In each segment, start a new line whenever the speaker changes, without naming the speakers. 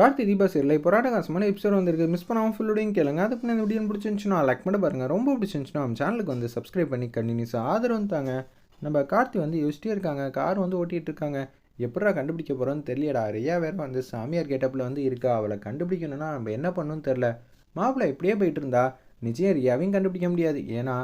கார்த்தி தீபா சரியில். இப்போ ராடகாசமான எபிசோட் வந்திருக்கு. மிஸ் பண்ணாமல் ஃபுல்லோடையும் கேளுங்க. அதுக்கு இந்த வீடியோ பிடிச்சிருந்துச்சுன்னா லைக் பண்ணி பாருங்கள் ரொம்ப பிடிச்சிருந்துச்சுன்னா நம்ம சேனலுக்கு வந்து சப்ஸ்கிரைப் பண்ணி கண்டினியூஸாக ஆதரவு தாங்க. நம்ம கார்த்தி வந்து யோசிச்சிட்டே இருக்காங்க. கார் வந்து ஓட்டிகிட்டு இருக்காங்க. எப்படா கண்டுபிடிக்க போகிறோன்னு தெரியலடா. ரியா வேறு வந்து சாமியார் கேட்டப்பில் வந்து இருக்கா. அவளை கண்டுபிடிக்கணும்னா நம்ம என்ன பண்ணணும்னு தெரில மாப்பிள்ளை இப்படியே போயிட்டு இருந்தா நிச்சயம் ரியாவையும் கண்டுபிடிக்க முடியாது. ஏன்னா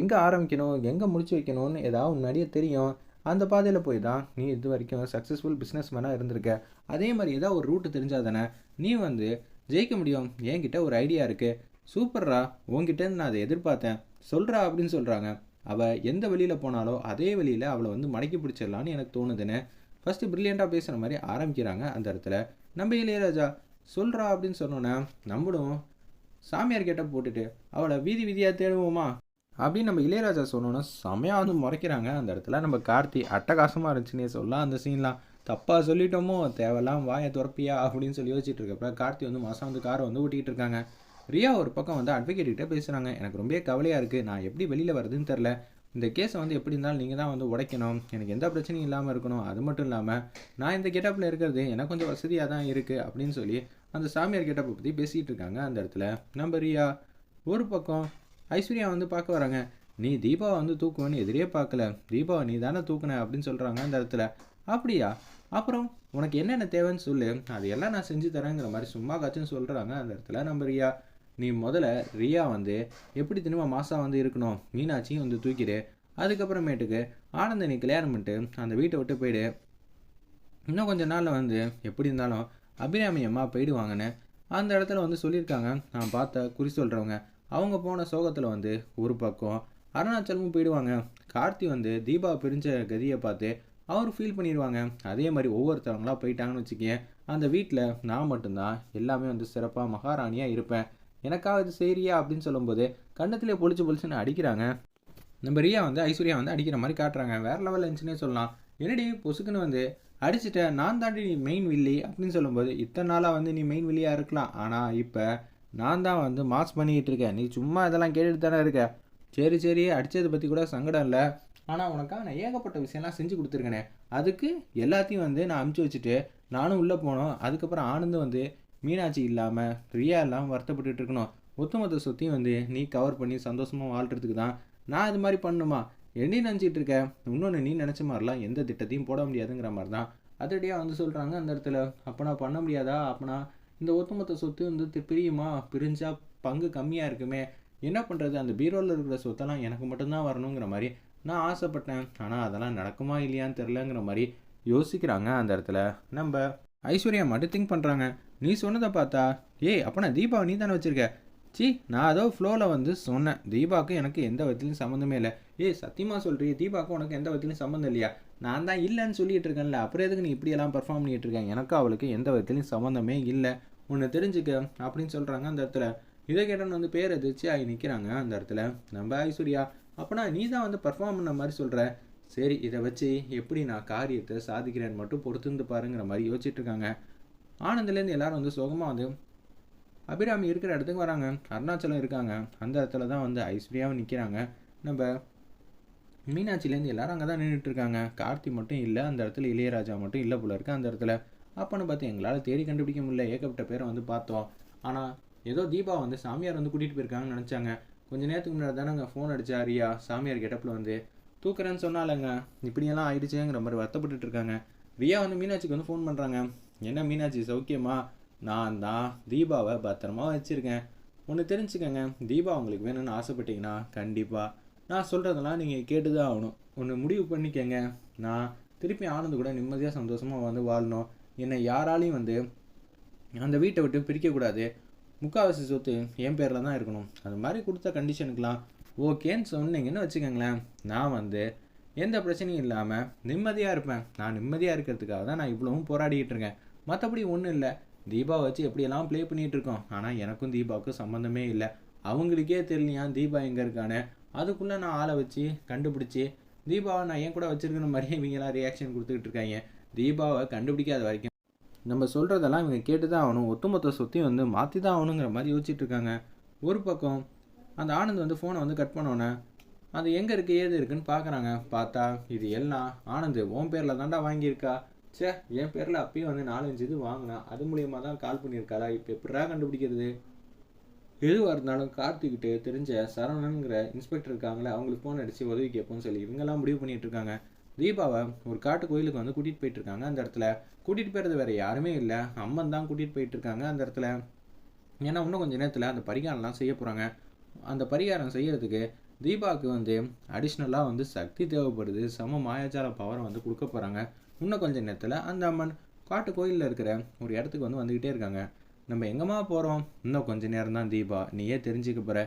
எங்கே ஆரம்பிக்கணும் எங்கே முடிச்சு வைக்கணும்னு ஏதாவது முன்னாடியே தெரியும். அந்த பாதையில் போய் தான் நீ இது வரைக்கும் சக்ஸஸ்ஃபுல் பிஸ்னஸ் மேனாக இருந்திருக்க. அதே மாதிரி ஏதாவது ஒரு ரூட்டு தெரிஞ்சால் தானே நீ வந்து ஜெயிக்க முடியும். என்கிட்ட ஒரு ஐடியா இருக்குது சூப்பர்ரா உன்கிட்டேருந்து நான் அதை எதிர்பார்த்தேன். சொல்கிறா அப்படின்னு சொல்கிறாங்க அவள் எந்த வழியில் போனாலோ அதே வழியில் அவளை வந்து மடக்கி பிடிச்சிடலான்னு எனக்கு தோணுதுன்னு ஃபஸ்ட்டு ப்ரில்லியண்ட்டாக பேசுகிற மாதிரி ஆரம்பிக்கிறாங்க அந்த இடத்துல. நம்ம இளையராஜா சொல்கிறா அப்படின்னு சொன்னோன்னே நம்மளும் சாமியார் கேட்ட போட்டுட்டு அவளை வீதி வீதியாக தேடுவோமா? அப்படின்னு நம்ம இளையராஜா சொன்னோன்னா செமையாக வந்து முறைக்கிறாங்க அந்த இடத்துல. நம்ம கார்த்தி அட்டகாசமாக இருந்துச்சுன்னே சொல்லலாம். அந்த சீன்லாம் தப்பாக சொல்லிட்டோமோ தேவையில்லாம் வாயை துறப்பியா அப்படின்னு சொல்லி யோசிச்சுட்டு இருக்கப்ப கார்த்தி வந்து மாதம் வந்து காரை வந்து ஓட்டிகிட்டு இருக்காங்க. ரியா ஒரு பக்கம் வந்து அட்வொகேட் பேசுகிறாங்க எனக்கு ரொம்ப கவலையாக இருக்குது நான் எப்படி வெளியில் வருதுன்னு தெரில இந்த கேஸை வந்து எப்படி இருந்தாலும் நீங்கள் தான் வந்து உடைக்கணும். எனக்கு எந்த பிரச்சனையும் இல்லாமல் இருக்கணும். அது மட்டும் இல்லாமல் நான் இந்த கெட்டப்பில் இருக்கிறது எனக்கு கொஞ்சம் வசதியாக தான் இருக்குது அப்படின்னு சொல்லி அந்த சாமியார் கெட்டப்பை பற்றி பேசிகிட்டு இருக்காங்க அந்த இடத்துல. நம்ம ரியா ஒரு பக்கம் ஐஸ்வர்யா வந்து பார்க்க வராங்க. நீ தீபாவை வந்து தூக்குவேன்னு எதிரே பார்க்கல. தீபாவை நீ தானே தூக்குன? அப்படின்னு சொல்கிறாங்க அந்த இடத்துல. அப்படியா? அப்புறம் உனக்கு என்னென்ன தேவைன்னு சொல்லு. அது எல்லாம் நான் செஞ்சு தரேங்கிற மாதிரி சும்மா காச்சுன்னு சொல்கிறாங்க அந்த இடத்துல நம்ம ரியா. நீ முதல்ல ரியா வந்து எப்படி திரும்ப மாதம் வந்து இருக்கணும்? மீனாட்சியும் வந்து தூக்கிடு. அதுக்கப்புறமேட்டுக்கு ஆனந்த நீ கல்யாணம் பண்ணிட்டு அந்த வீட்டை விட்டு போயிடு. இன்னும் கொஞ்ச நாளில் வந்து எப்படி இருந்தாலும் அபிராமி அம்மா போயிடுவாங்கன்னு அந்த இடத்துல வந்து சொல்லியிருக்காங்க. நான் பார்த்த குறி சொல்கிறவங்க அவங்க போன சோகத்தில் வந்து ஒரு பக்கம் அருணாச்சலமும் போயிடுவாங்க. கார்த்தி வந்து தீபா பிரிஞ்ச கதியை பார்த்து அவர் ஃபீல் பண்ணிடுவாங்க. அதே மாதிரி ஒவ்வொருத்தவங்களாக போயிட்டாங்கன்னு வச்சுக்கேன் அந்த வீட்டில் நான் மட்டும்தான் எல்லாமே வந்து சிறப்பாக மகாராணியாக இருப்பேன். எனக்காக இது செய்கிறியா அப்படின்னு சொல்லும்போது கண்ணத்திலே பொழிச்சு பொழிச்சுன்னு அடிக்கிறாங்க. நம்ம ரியா வந்து ஐஸ்வர்யா வந்து அடிக்கிற மாதிரி காட்டுறாங்க. வேறு லெவலில் இருந்துச்சுன்னே சொல்லலாம். என்னடி பொசுக்குன்னு வந்து அடிச்சிட்ட நான் தாண்டி நீ மெயின் வில்லி அப்படின்னு சொல்லும்போது இத்தனை நாளாக வந்து நீ மெயின் வில்லியாக இருக்கலாம். ஆனால் இப்போ நான் தான் வந்து மாஸ் பண்ணிக்கிட்டு இருக்கேன். நீ சும்மா இதெல்லாம் கேட்டுட்டு தானே இருக்க. சரி சரி அடித்ததை பற்றி கூட சங்கடம் இல்லை. ஆனால் உனக்காக நான் ஏகப்பட்ட விஷயம்லாம் செஞ்சு கொடுத்துருக்கேனே. அதுக்கு எல்லாத்தையும் வந்து நான் அமுச்சு வச்சுட்டு நானும் உள்ளே போனோம். அதுக்கப்புறம் ஆனந்து வந்து மீனாட்சி இல்லாமல் ரியா இல்லாமல் வருத்தப்பட்டுட்டு இருக்கணும். ஒத்துமொத்த சொத்தையும் வந்து நீ கவர் பண்ணி சந்தோஷமாக வாழ்கிறதுக்கு தான் நான் இது மாதிரி பண்ணணுமா? என்ன நினச்சிட்டு இருக்க? இன்னொன்று நீ நினச்ச மாதிரிலாம் எந்த திட்டத்தையும் போட முடியாதுங்கிற மாதிரி தான் அதடியாக வந்து சொல்கிறாங்க அந்த இடத்துல. அப்போனா பண்ண முடியாதா? அப்போனா இந்த ஒட்டுமொத்த சொத்து வந்து தி- பிரியுமா? பிரிஞ்சால் பங்கு கம்மியாக இருக்குமே. என்ன பண்ணுறது அந்த பீரோவில் இருக்கிற சொத்தெல்லாம் எனக்கு மட்டும்தான் வரணுங்கிற மாதிரி நான் ஆசைப்பட்டேன். ஆனால் அதெல்லாம் நடக்குமா இல்லையான்னு தெரிலங்கிற மாதிரி யோசிக்கிறாங்க அந்த இடத்துல. நம்ம ஐஸ்வர்யா மட்டும் திங்க் பண்ணுறாங்க நீ சொன்னதை பார்த்தா ஏய் அப்போ நான் தீபாவை நீ தானே வச்சுருக்க? சி நான் அதோ ஃப்ளோவில் வந்து சொன்னேன். தீபாவுக்கு எனக்கு எந்த விதத்துலையும் சம்மந்தமே இல்லை. ஏய் சத்தியமாக சொல்கிறீ தீபாவுக்கும் உனக்கு எந்த விதத்துலையும் சம்மந்தம் இல்லையா? நான் தான் இல்லைன்னு சொல்லிகிட்டு இருக்கேன்ல. அப்புறம் எதுக்கு நீ இப்படியெல்லாம் பெர்ஃபார்ம் பண்ணிகிட்டு இருக்கேன் எனக்கு அவளுக்கு எந்த விதத்துலையும் சம்மந்தமே இல்லை. உன்னை தெரிஞ்சுக்க அப்படின்னு சொல்கிறாங்க அந்த இடத்துல. இதை கேட்டவன் வந்து பேர் எதிர்ச்சி ஆகி நிற்கிறாங்க அந்த இடத்துல. நம்ம ஐஸ்வர்யா அப்போனா நீ தான் வந்து பர்ஃபார்ம் பண்ண மாதிரி சொல்கிற சரி இதை வச்சு எப்படி நான் காரியத்தை சாதிக்கிறேன்னு மட்டும் பொறுத்திருந்து பாருங்கிற மாதிரி யோசிச்சுட்டு இருக்காங்க. ஆனந்த்லேருந்து எல்லாரும் வந்து சுகமாக வந்து அபிராமி இருக்கிற இடத்துக்கு வராங்க. அருணாச்சலம் இருக்காங்க. அந்த இடத்துல தான் வந்து ஐஸ்வர்யாவும் நிற்கிறாங்க நம்ம மீனாட்சிலேருந்து எல்லாரும் அங்கே தான் நின்றுட்டு இருக்காங்க. கார்த்தி மட்டும் இல்லை அந்த இடத்துல இளையராஜா மட்டும் இல்லை போல இருக்கு அந்த இடத்துல. அப்போன்னு பார்த்து எங்களால் தேடி கண்டுபிடிக்க முடியல. ஏகப்பட்ட பேரை வந்து பார்த்தோம். ஆனால் ஏதோ தீபா வந்து சாமியார் வந்து கூட்டிகிட்டு போயிருக்காங்கன்னு நினச்சாங்க. கொஞ்ச நேரத்துக்கு முன்னாடி தானேங்க ஃபோன் அடித்தா ரியா சாமியார் கெட்டப்பில் வந்து தூக்குறேன்னு சொன்னாலங்க இப்படியெல்லாம் ஆயிடுச்சேங்கிற மாதிரி வருத்தப்பட்டுட்டு இருக்காங்க. ரியா வந்து மீனாட்சிக்கு வந்து ஃபோன் பண்ணுறாங்க என்ன மீனாட்சி சௌக்கியமா? நான் தான் தீபாவை பத்திரமா வச்சுருக்கேன். ஒன்று தெரிஞ்சுக்கங்க. தீபா உங்களுக்கு வேணும்னு ஆசைப்பட்டீங்கன்னா கண்டிப்பாக நான் சொல்கிறதெல்லாம் நீங்கள் கேட்டு தான் ஆகணும். ஒன்று முடிவு பண்ணிக்கங்க. நான் திருப்பி ஆனந்து கூட நிம்மதியாக சந்தோஷமாக வந்து வாழணும். என்னை யாராலையும் வந்து அந்த வீட்டை விட்டு பிரிக்கக்கூடாது முக்கால்வாசி சொத்து என் பேரில் தான் இருக்கணும். அது மாதிரி கொடுத்த கண்டிஷனுக்கெலாம் ஓகேன்னு சொன்னீங்கன்னு வச்சுக்கோங்களேன். நான் வந்து எந்த பிரச்சனையும் இல்லாமல் நிம்மதியாக இருப்பேன். நான் நிம்மதியாக இருக்கிறதுக்காக தான் நான் இவ்வளவும் போராடிக்கிட்டு இருக்கேன். மற்றபடி ஒன்றும் இல்லை. தீபா வச்சு எப்படியெல்லாம் ப்ளே பண்ணிகிட்டு இருக்கோம். ஆனால் எனக்கும் தீபாவுக்கும் சம்மந்தமே இல்லை. அவங்களுக்கே தெரியலையா? தீபா எங்கே இருக்கான்னு. அதுக்குள்ளே நான் ஆளை வச்சு கண்டுபிடிச்சி தீபாவை நான் ஏன் கூட வச்சுருக்கிற மாதிரியே இவங்கெல்லாம் ரியாக்ஷன் கொடுத்துக்கிட்டு இருக்காங்க. தீபாவை கண்டுபிடிக்காத வரைக்கும். நம்ம சொல்கிறதெல்லாம் இவங்க கேட்டு தான் ஆகணும். ஒட்டுமொத்த சொத்தையும் வந்து மாற்றி தான் ஆகணுங்கிற மாதிரி யோசிச்சுட்டு இருக்காங்க. ஒரு பக்கம் அந்த ஆனந்த் வந்து ஃபோனை வந்து கட் பண்ணோன்னே அது எங்கே இருக்குது ஏது இருக்குன்னு பார்க்குறாங்க பார்த்தா இது எல்லாம் ஆனந்த் உன் பேரில் தாண்டா வாங்கியிருக்கா. சே என் பேரில் அப்பயும் வந்து நாலஞ்சு இது வாங்கினா அது மூலியமாக தான் கால் பண்ணியிருக்காரா இப்போ எப்படா கண்டுபிடிக்கிறது? எதுவாக இருந்தாலும் கார்த்திக்கிட்டு தெரிஞ்ச சரவணனுங்கிற இன்ஸ்பெக்டர் இருக்காங்களே அவங்களுக்கு ஃபோன் அடித்து உதவி கேட்போம்னு சொல்லி இவங்கெல்லாம் முடிவு பண்ணிகிட்டு இருக்காங்க. தீபாவை ஒரு காட்டு கோயிலுக்கு வந்து கூட்டிகிட்டு போயிட்டு இருக்காங்க அந்த இடத்துல. கூட்டிகிட்டு போயிறது வேறு யாருமே இல்லை. அம்மன் தான் கூட்டிகிட்டு போயிட்டு இருக்காங்க அந்த இடத்துல. ஏன்னா இன்னும் கொஞ்சம் நேரத்தில் அந்த பரிகாரம்லாம் செய்ய போகிறாங்க அந்த பரிகாரம் செய்யறதுக்கு தீபாவுக்கு வந்து அடிஷ்னலாக வந்து சக்தி தேவைப்படுது. சம மாயாஜால பவரை வந்து கொடுக்க போகிறாங்க இன்னும் கொஞ்சம் நேரத்தில் அந்த அம்மன் காட்டு கோயிலில் இருக்கிற ஒரு இடத்துக்கு வந்து வந்துக்கிட்டே இருக்காங்க. நம்ம எங்கம்மா போகிறோம் இன்னும் கொஞ்ச நேரம் தான் தீபா. நீயே தெரிஞ்சுக்க போகிற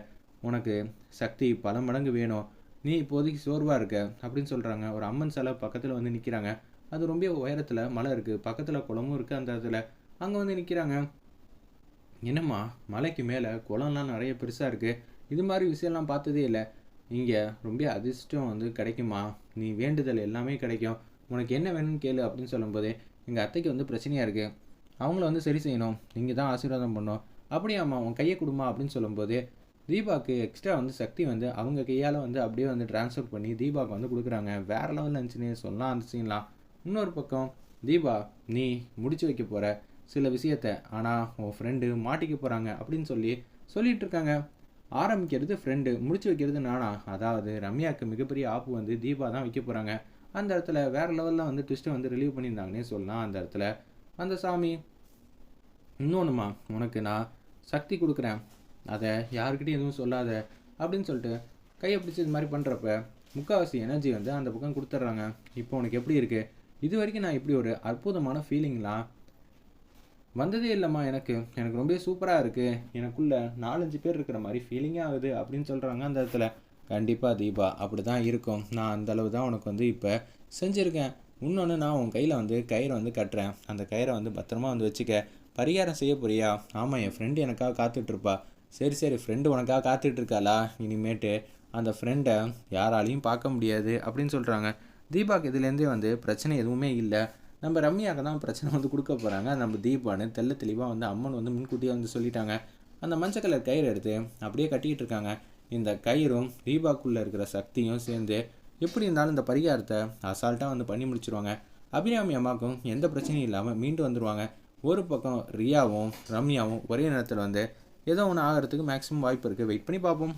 உனக்கு சக்தி பல மடங்கு வேணும். நீ இப்போதைக்கு சோர்வாக இருக்க அப்படின்னு சொல்கிறாங்க ஒரு அம்மன் சிலை பக்கத்தில் வந்து நிற்கிறாங்க அது ரொம்ப உயரத்தில் மலை இருக்குது பக்கத்தில் குளமும் இருக்குது அந்த இடத்துல. அங்கே வந்து நிற்கிறாங்க என்னம்மா மலைக்கு மேலே குளம்லாம் நிறைய பெருசாக இருக்குது இது மாதிரி விஷயம்லாம் பார்த்ததே இல்லை. இங்கே ரொம்ப அதிர்ஷ்டம் வந்து கிடைக்குமா? நீ வேண்டுதல் எல்லாமே கிடைக்கும். உனக்கு என்ன வேணும்னு கேளு அப்படின்னு சொல்லும்போது எங்கள் அத்தைக்கு வந்து பிரச்சனையாக இருக்குது அவங்கள வந்து சரி செய்யணும். நீங்கள் தான் ஆசீர்வாதம் பண்ணணும். அப்படியாம்மா உன் கையை கொடுமா அப்படின்னு சொல்லும்போது தீபாவுக்கு எக்ஸ்ட்ரா வந்து சக்தி வந்து அவங்க கையால் வந்து அப்படியே வந்து ட்ரான்ஸ்ஃபர் பண்ணி தீபாவுக்கு வந்து கொடுக்குறாங்க. வேற லெவலில் இருந்துச்சுன்னு சொல்லலாம். அந்த சீன்லாம் இன்னொரு பக்கம் தீபா நீ முடிச்சு வைக்க போகிற சில விஷயத்த. ஆனால் உன் ஃப்ரெண்டு மாட்டிக்க போகிறாங்க அப்படின்னு சொல்லி சொல்லிகிட்டு இருக்காங்க. ஆரம்பிக்கிறது ஃப்ரெண்டு முடிச்சு வைக்கிறது நானா? அதாவது ரம்யாவுக்கு மிகப்பெரிய ஆப்பு வந்து தீபா தான் வைக்க போகிறாங்க அந்த இடத்துல வேற லெவலில் வந்து ட்விஸ்ட்டை வந்து ரிலீவ் பண்ணியிருந்தாங்கன்னே சொல்லலாம். அந்த இடத்துல அந்த சாமி இன்னொன்றுமா உனக்கு நான் சக்தி கொடுக்குறேன். அதை யாருக்கிட்டையும் எதுவும் சொல்லாத அப்படின்னு சொல்லிட்டு கையை பிடிச்சி இது மாதிரி பண்ணுறப்ப முக்கால்வாசி எனர்ஜி வந்து அந்த பக்கம் கொடுத்துட்றாங்க. இப்போ உனக்கு எப்படி இருக்குது இது வரைக்கும் நான் இப்படி ஒரு அற்புதமான ஃபீலிங்லாம் வந்ததே இல்லைம்மா எனக்கு. எனக்கு ரொம்ப சூப்பராக இருக்குது எனக்குள்ள நாலஞ்சு பேர் இருக்கிற மாதிரி ஃபீலிங்காக ஆகுது அப்படின்னு சொல்கிறாங்க அந்த இடத்துல. கண்டிப்பாக தீபா அப்படி தான் இருக்கும். நான் அந்த அளவு தான் உனக்கு வந்து இப்போ செஞ்சுருக்கேன். இன்னொன்று நான் உன் கையில் வந்து கயிறை வந்து கட்டுறேன். அந்த கயிறை வந்து பத்திரமா வந்து வச்சுக்க. பரிகாரம் செய்ய போறியா? ஆமாம் என் ஃப்ரெண்டு எனக்காக காத்துட்ருப்பா சரி சரி ஃப்ரெண்டு உனக்காக காத்துட்ருக்காளா இனிமேட்டு அந்த ஃப்ரெண்டை யாராலையும் பார்க்க முடியாது அப்படின்னு சொல்கிறாங்க தீபாக்கு இதுலேருந்தே வந்து பிரச்சனை எதுவுமே இல்லை. நம்ம ரம்யாவுக்கு தான் பிரச்சனை வந்து கொடுக்க போகிறாங்க நம்ம தீபான்னு தெள்ள தெளிவாக வந்து அம்மன் வந்து முன்கூட்டியே வந்து சொல்லிட்டாங்க. அந்த மஞ்சள் கலர் கயிறு எடுத்து அப்படியே கட்டிக்கிட்டு இருக்காங்க இந்த கயிறும் தீபாக்குள்ளே இருக்கிற சக்தியும் சேர்ந்து எப்படி இருந்தாலும் இந்த பரிகாரத்தை அசால்ட்டாக வந்து பண்ணி முடிச்சிருவாங்க. அபிராமி அம்மாவுக்கும் எந்த பிரச்சனையும் இல்லாமல் மீண்டு வந்துடுவாங்க ஒரு பக்கம் ரியாவும் ரம்யாவும் ஒரே நேரத்தில் வந்து ஏதோ ஒன்று ஆகிறதுக்கு மேக்ஸிமம் வாய்ப்பு இருக்குது வெயிட் பண்ணி பார்ப்போம்.